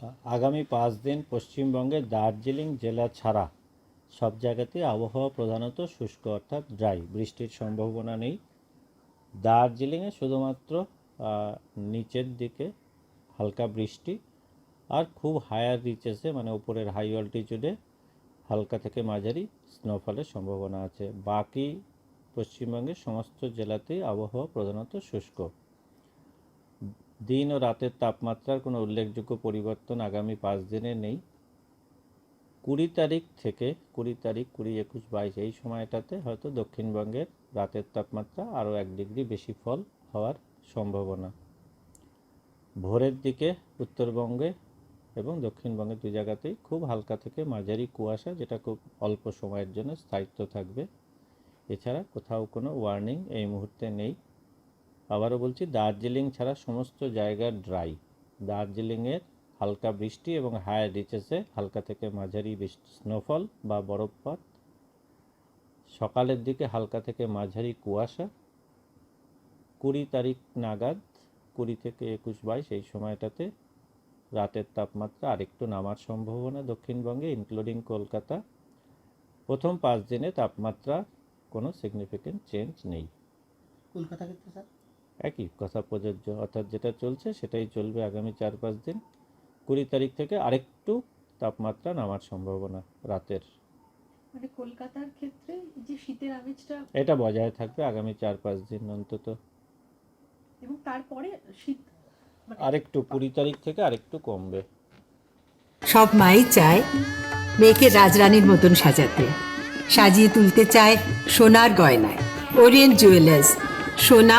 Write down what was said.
হ্যাঁ আগামী পাঁচ দিন পশ্চিমবঙ্গে দার্জিলিং জেলা ছাড়া সব জায়গাতেই আবহাওয়া প্রধানত শুষ্ক, অর্থাৎ ড্রাই। বৃষ্টির সম্ভাবনা নেই। দার্জিলিংয়ে শুধুমাত্র নিচের দিকে হালকা বৃষ্টি আর খুব হায়ার রিচেসে মানে উপরের হাই অল্টিটিউডে হালকা থেকে মাঝারি স্নোফলের সম্ভাবনা আছে। বাকি পশ্চিমবঙ্গের সমস্ত জেলাতেই আবহাওয়া প্রধানত শুষ্ক। দিন ও রাতের তাপমাত্রার কোনো উল্লেখযোগ্য পরিবর্তন আগামী পাঁচ দিনে নেই। কুড়ি তারিখ থেকে, কুড়ি তারিখ, কুড়ি একুশ বাইশ এই সময়টাতে হয়তো দক্ষিণবঙ্গের রাতের তাপমাত্রা আরও এক ডিগ্রি বেশি ফল হওয়ার সম্ভাবনা। ভোরের দিকে উত্তরবঙ্গে এবং দক্ষিণবঙ্গের দুই জায়গাতেই খুব হালকা থেকে মাঝারি কুয়াশা, যেটা খুব অল্প সময়ের জন্য স্থায়িত্ব থাকবে। এছাড়া কোথাও কোনো ওয়ার্নিং এই মুহূর্তে নেই। আবারও বলছি, দার্জিলিং ছাড়া সমস্ত জায়গা ড্রাই দার্জিলিংয়ের হালকা বৃষ্টি এবং হায়ার রিচেসে হালকা থেকে মাঝারি স্নোফল বা বরফপাত সকালের দিকে হালকা থেকে মাঝারি কুয়াশা। কুড়ি তারিখ নাগাদ, কুড়ি থেকে একুশ বাইশ এই সময়টাতে রাতের তাপমাত্রা আরেকটু নামার সম্ভাবনা দক্ষিণবঙ্গে ইনক্লুডিং কলকাতা। প্রথম পাঁচ দিনে তাপমাত্রা কোনো সিগনিফিক্যান্ট চেঞ্জ নেই। কলকাতা ক্ষেত্রে, স্যার? একই কথা প্রযোজ্য। অর্থাৎ যেটা চলছে সেটাই চলবে আগামী চার পাঁচ দিন। কুড়ি তারিখ থেকে আরেকটু তাপমাত্রা নামার সম্ভাবনা রাতের। মানে কলকাতার ক্ষেত্রে যে শীতের আমেজটা এটা বজায় থাকবে আগামী চার পাঁচ দিন অন্তত। এবং তারপরে শীত মানে আরেকটু কুড়ি তারিখ থেকে আরেকটু কমবে। সব মাই চায় মেয়েকে রাজরানীর মতন সাজাতে। সাজিয়ে তুলতে চায় সোনার গয়নায়। ওরিয়েন্ট জুয়েলার্স সোনা